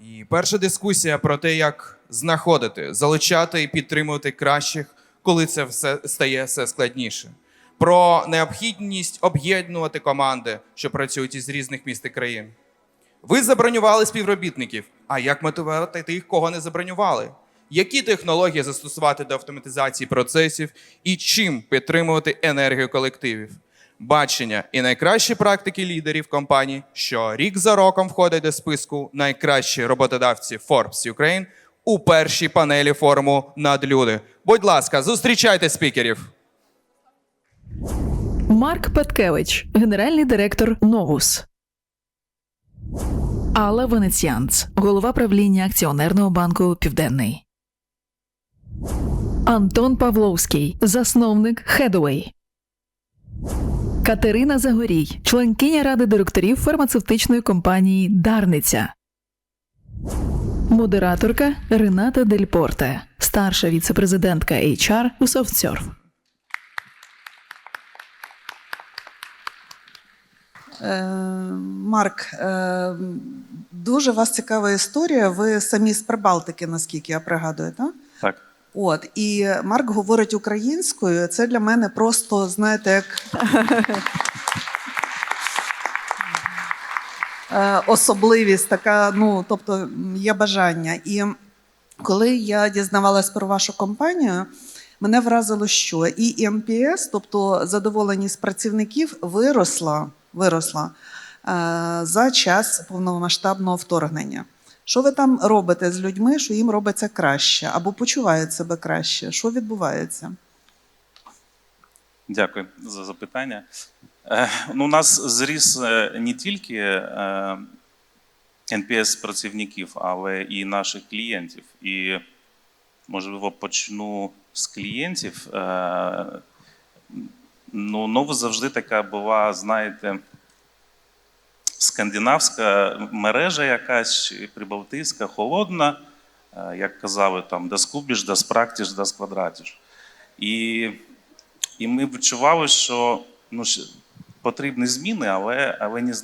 І перша дискусія про те, як знаходити, залучати і підтримувати кращих, коли це все стає все складніше. Про необхідність об'єднувати команди, що працюють із різних міст і країн. Ви забронювали співробітників. А як мотивувати тих, кого не забронювали? Які технології застосувати до автоматизації процесів і чим підтримувати енергію колективів? Бачення і найкращі практики лідерів компаній, що рік за роком входять до списку найкращі роботодавці Forbes Ukraine у першій панелі форуму «Надлюди». Будь ласка, зустрічайте спікерів. Марк Петкевич, генеральний директор Новус. Алла Венеціанц, голова правління акціонерного банку Південний. Антон Павловський, засновник Хедуей. Катерина Загорій, членкиня ради директорів фармацевтичної компанії Дарниця. Модераторка Рената Дель Порте, старша віцепрезидентка HR у SoftServe. Е, Марк, е, дуже вас цікава історія. Ви самі з Прибалтики, наскільки я пригадую, так? Так. От і Марк говорить українською. Це для мене просто, знаєте, як е, особливість, така, ну тобто є бажання. І коли я дізнавалась про вашу компанію, мене вразило, що і МПС, тобто задоволеність працівників, виросла, виросла е, за час повномасштабного вторгнення. Що ви там робите з людьми, що їм робиться краще або почувають себе краще? Що відбувається? Дякую за запитання. Е, Ну, у нас зріс е, не тільки е, NPS працівників, але і наших клієнтів. І, можливо, почну з клієнтів. Ну, Нова завжди така була, знаєте, скандинавська мережа якась, прибалтійська, холодна, е, як казали, там, да скубіш, да спрактиш, да сквадратиш. І, і ми відчували, що ну, потрібні зміни, але, але не,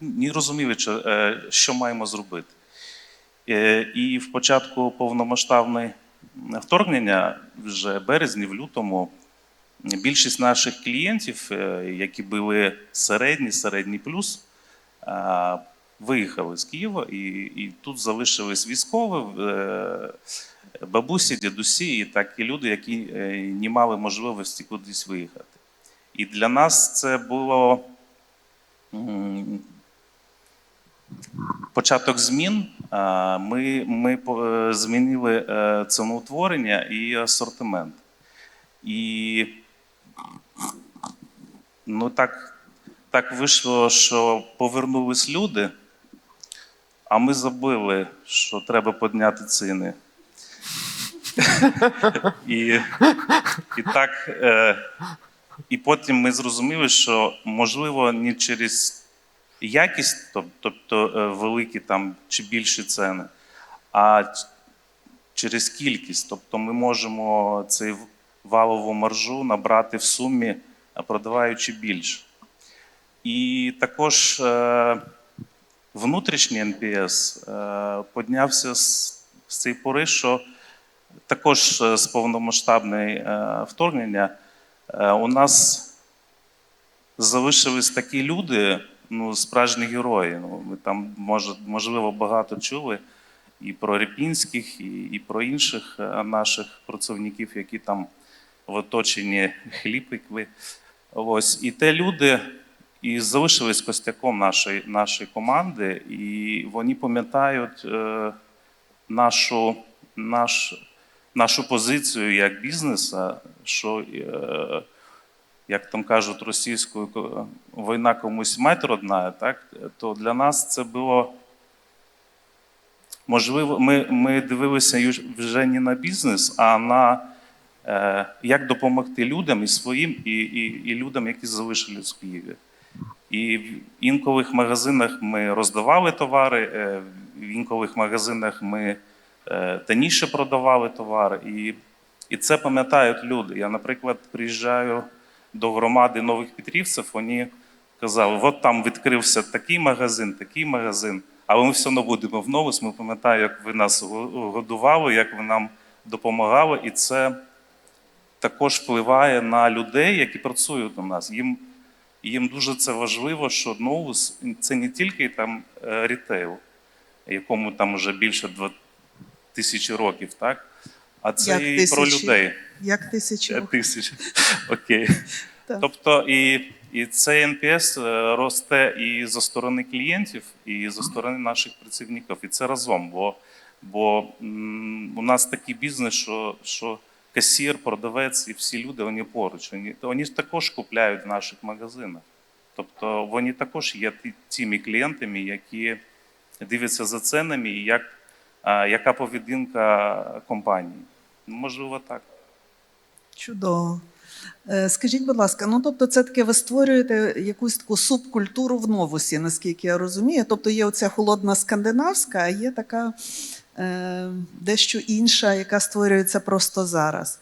не розуміли, що, е, що маємо зробити. Е, І в початку повномасштабне вторгнення, вже березні, в лютому, більшість наших клієнтів, які були середні, середній плюс, виїхали з Києва, і, і тут залишились військові, е, бабусі, дідусі, і так і люди, які е, не мали можливості кудись виїхати. І для нас це було початок змін. Ми, ми е, змінили ціноутворення і асортимент. І ну, так, так вийшло, що повернулись люди, а ми забули, що треба підняти ціни. І, і так. Е, і потім ми зрозуміли, що можливо не через якість, тобто е, великі там чи більші ціни, а через кількість. Тобто ми можемо цей валову маржу набрати в сумі, продаваючи більше. І також е, внутрішній НПС е, піднявся з, цієї пори, що також е, з повномасштабне е, вторгнення. У нас залишились такі люди, ну, справжні герої. Ну, ми там, можливо, багато чули і про Ріпінських, і, і про інших наших працівників, які там в оточенні хліб пекли. Ось. І те люди і залишились костяком нашої, нашої команди, і вони пам'ятають е, нашу, наш, нашу позицію як бізнеса, що, е, як там кажуть російською, війна комусь мать родна, так, то для нас це було. Можливо, ми, ми дивилися вже не на бізнес, а на е, як допомогти людям і своїм, і, і, і людям, які залишились в Києві. І в інкових магазинах ми роздавали товари, е, в інкових магазинах ми е, таніше продавали товари. І, і це пам'ятають люди. Я, наприклад, приїжджаю до громади нових Петрівців, вони казали, от там відкрився такий магазин, такий магазин, Але ми все одно будемо в новус. Ми пам'ятаємо, як ви нас годували, як ви нам допомагали, і це також впливає на людей, які працюють у нас. Їм, їм дуже це важливо, що новус це не тільки там е, рітейл, якому там вже більше 2 тисячі років, так? А це Як і про людей. Як тисячі Е. Тисяч. Окей. Тобто і, і цей НПС е, росте і за сторони клієнтів, і за сторони наших працівників. І це разом. Бо, бо м, у нас такий бізнес, що, що касір, продавець і всі люди вони поруч. Вони, вони також купляють в наших магазинах. Тобто вони також є тими клієнтами, які дивляться за ценами і як, яка поведінка компанії. Можливо, так. Чудово. Е, Скажіть, будь ласка, ну тобто, це таке ви створюєте якусь таку субкультуру в новусі, наскільки я розумію. Тобто є оця холодна скандинавська, а є така дещо інша, яка створюється просто зараз.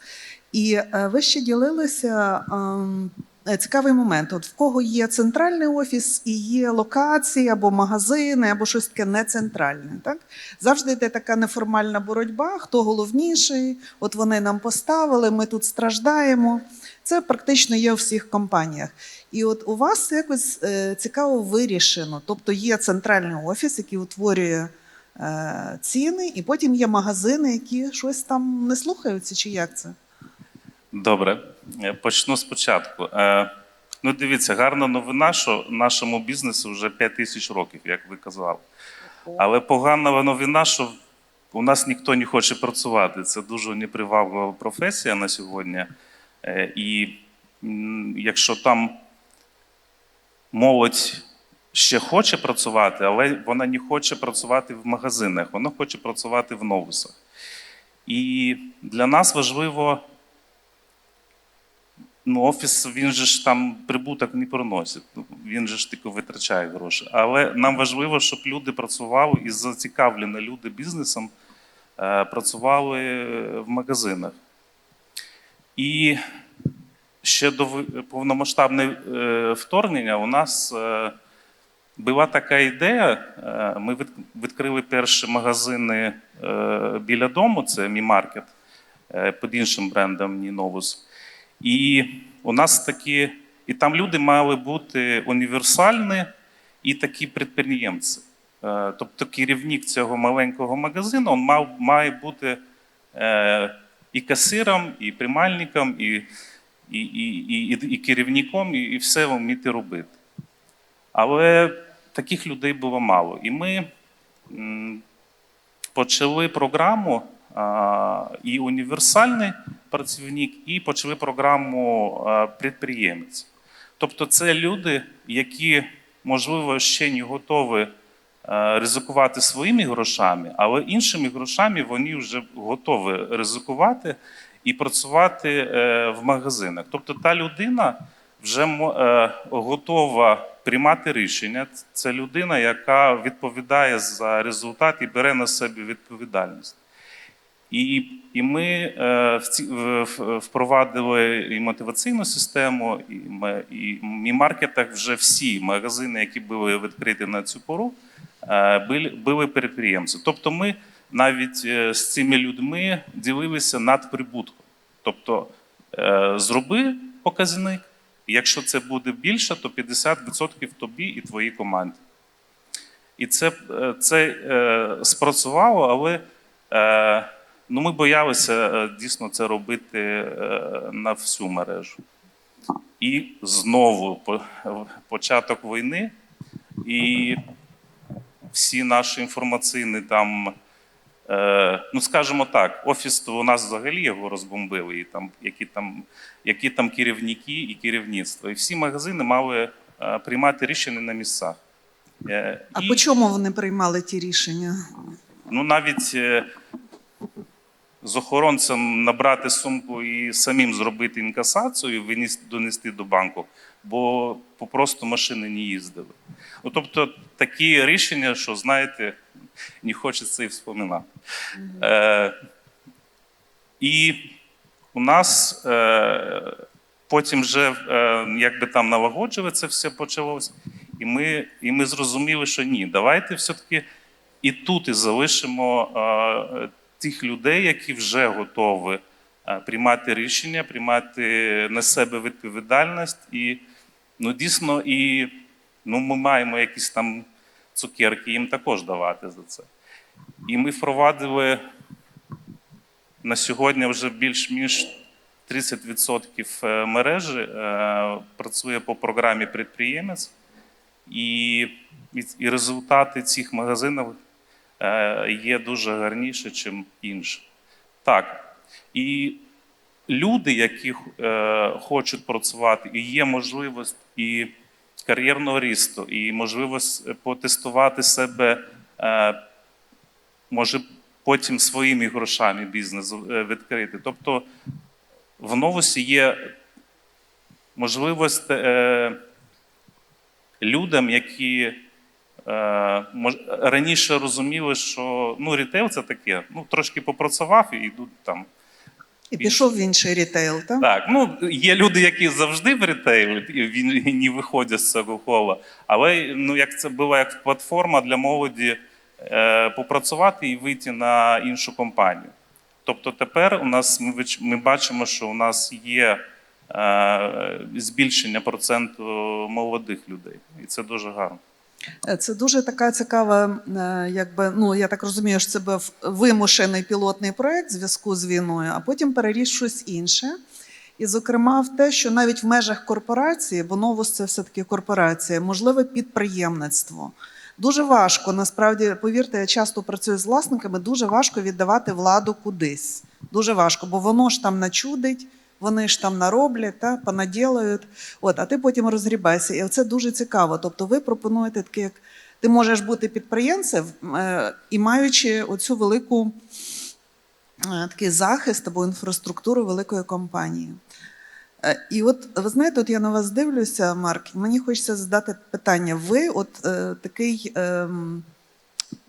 І е, ви ще ділилися. ем, е, Цікавий момент. От в кого є центральний офіс і є локації або магазини, або щось таке нецентральне. Так? Завжди йде така неформальна боротьба, хто головніший, от вони нам поставили, ми тут страждаємо. Це практично є у всіх компаніях. І от у вас якось е, цікаво вирішено. Тобто є центральний офіс, який утворює е, ціни, і потім є магазини, які щось там не слухаються, чи як це? Добре, Е, почну спочатку. Е, Ну, дивіться, гарна новина, що нашому бізнесу вже 5 тисяч років, як ви казали. Але погана новина, що у нас ніхто не хоче працювати. Це дуже неприваблива професія на сьогодні. Е, І якщо там молодь ще хоче працювати, але вона не хоче працювати в магазинах, вона хоче працювати в новусах. І для нас важливо ну, офіс, він же ж там прибуток не приносить. Ну, Він же ж тільки витрачає гроші. Але нам важливо, щоб люди працювали і зацікавлені люди бізнесом е, працювали в магазинах. І ще до повномасштабного е, вторгнення у нас е, була така ідея. е, Ми відкрили перші магазини е, біля дому, це мій маркет е, під іншим брендом Ніновус. І у нас такі, і там люди мали бути універсальні і такі підприємці. Тобто керівник цього маленького магазину він мав, має бути і касиром, і приймальником, і, і, і, і, і керівником, і, і все вміти робити. Але таких людей було мало. І ми почали програму і універсальний працівник, і почали програму підприємець. Тобто, це люди, які, можливо, ще не готові ризикувати своїми грошами, але іншими грошами вони вже готові ризикувати і працювати е, в магазинах. Тобто, та людина вже е, готова приймати рішення. Це людина, яка відповідає за результат і бере на себе відповідальність. І, і ми е, впровадили і мотиваційну систему, і, і в маркетах вже всі магазини, які були відкриті на цю пору, е, були, були підприємці. Тобто ми навіть з цими людьми ділилися над прибутком. Тобто зроби показник, і якщо це буде більше, то 50% тобі і твоїй команді. І це, е, це е, спрацювало, але е, ну, ми боялися е, дійсно це робити е, на всю мережу. І знову по- початок війни, і всі наші інформаційні там. Е, ну, скажімо так, офіс то у нас взагалі його розбомбили, і там, які, там, які там керівники і керівництво. І всі магазини мали е, приймати рішення на місцях. Е, А і, по чому вони приймали ті рішення? Ну, навіть з охоронцем набрати сумку і самим зробити інкасацію, і виніс- донести до банку, бо попросту машини не їздили. Ну, тобто такі рішення, що знаєте, не хочеться і вспоминати. Е, і у нас е, потім вже е, якби там налагоджуватися все почалось, і ми, і ми зрозуміли, що ні, давайте все-таки і тут і залишимо е, тих людей, які вже готові е, приймати рішення, приймати на себе відповідальність. І ну, дійсно, і ну, ми маємо якісь там цукерки їм також давати за це. І ми впровадили на сьогодні вже більш-ніж 30% е, мережі е, працює по програмі підприємець, і, і, і результати цих магазинів е, є дуже гарніші, ніж інші. Так. І люди, які е, хочуть працювати, і є можливість і кар'єрного рісту, і можливість потестувати себе, е, може потім своїми грошами бізнес е, відкрити. Тобто в новості є можливість е, людям, які раніше розуміли, що ну, рітейл це таке, ну, трошки попрацював і йдуть там. І пішов в інший рітейл, так? Так, ну є люди, які завжди в рітейлі, і він не виходять з цього кола. Але ну, як це була як платформа для молоді е, попрацювати і вийти на іншу компанію. Тобто тепер у нас ми, ми бачимо, що у нас є е, збільшення проценту молодих людей, і це дуже гарно. Е, Це дуже така цікава, е, якби ну я так розумію, що це був вимушений пілотний проект в зв'язку з війною, а потім переріс щось інше. І, зокрема, в те, що навіть в межах корпорації, бо новус це все-таки корпорація, можливе підприємництво. Дуже важко, насправді, повірте, я часто працюю з власниками, дуже важко віддавати владу кудись. Дуже важко, бо воно ж там начудить, вони ж там нароблять, та, понаділають. От, а ти потім розгрібайся. І це дуже цікаво. Тобто ви пропонуєте таке, як ти можеш бути підприємцем е, і маючи оцю велику е, такий захист або інфраструктуру великої компанії. Е, І от ви знаєте, от я на вас дивлюся, Марк, і мені хочеться задати питання. Ви, от е, такий ем,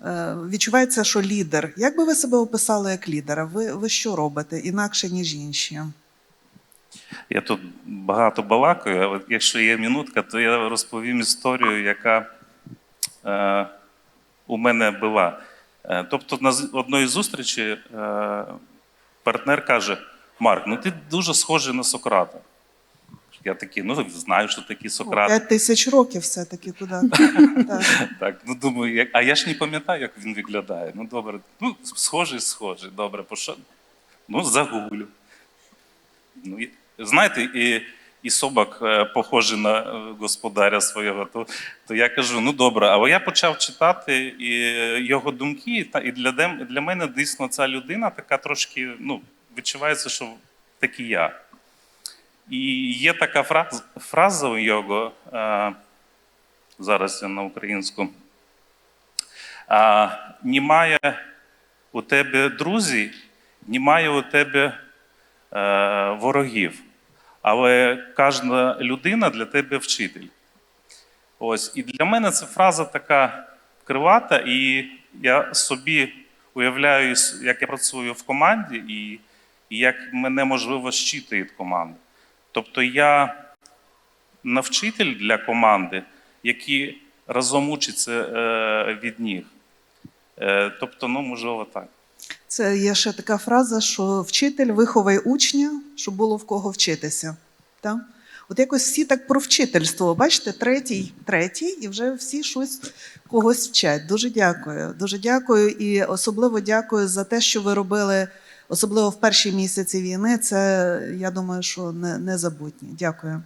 е, відчувається, що лідер. Як би ви себе описали як лідера? Ви, ви що робите інакше, ніж інші? Я тут багато балакаю, але якщо є минутка, то я розповім історію, яка е, у мене була. Е, тобто, на одної зустрічі е, партнер каже: Марк, ну ти дуже схожий на Сократа. Я такий, ну знаю, що такий Сократ. П'ять тисяч років все-таки туди. Так. Так, ну думаю, як... а я ж не пам'ятаю, як він виглядає. Ну добре, ну схожий, схожий. Добре. Ну, загуглю. Ну, знаєте, і, і собак е, похожий на е, господаря свого, то, то я кажу: ну добре, але я почав читати і е, його думки, та, і для, для мене дійсно ця людина така трошки, ну, відчувається, що такий я. І є така фраза, фраза у його. Е, зараз я на українську. А, немає у тебе друзів, немає у тебе е, ворогів. Але кожна людина для тебе вчитель. Ось. І для мене ця фраза така кривата, і я собі уявляю, як я працюю в команді, і, як мене можливо щитує команда. Тобто я навчитель для команди, які разом учаться е, від них. Е, тобто, ну, можливо, так. Це є ще така фраза, що вчитель виховай учня, щоб було в кого вчитися. Так? От якось всі так про вчительство. Бачите, третій, третій, і вже всі щось когось вчать. Дуже дякую. Дуже дякую і особливо дякую за те, що ви робили, особливо в перші місяці війни. Це я думаю, що не, незабутнє. Дякую.